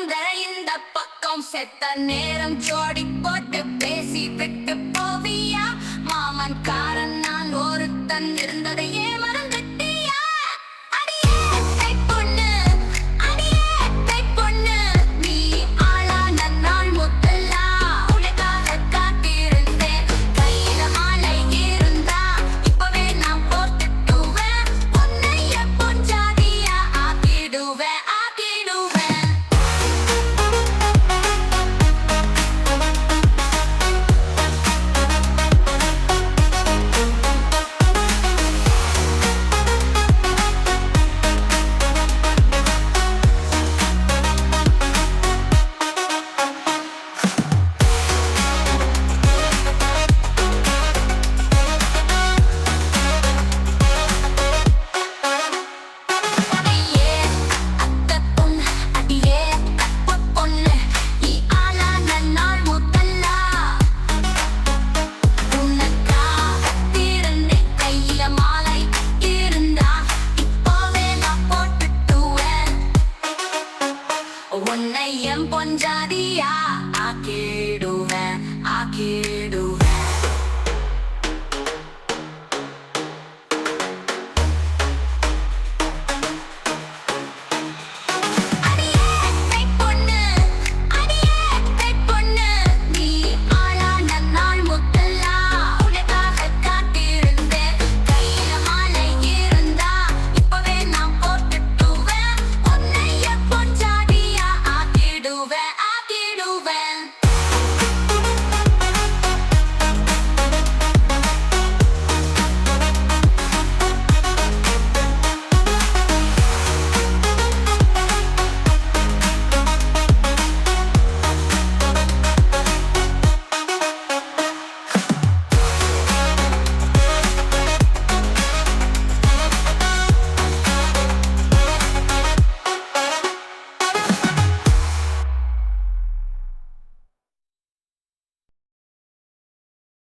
வந்த இந்த பக்கம் செத்த நேரம் ஜோடி போட்டு பேசி விட்டு போவியா? மாமன் காரன் நான் ஒருத்தன் இருந்ததை ஏமர பெண் ஜாதியா? ஆக்கிடுவேன் ஆக்கிடுவேன்.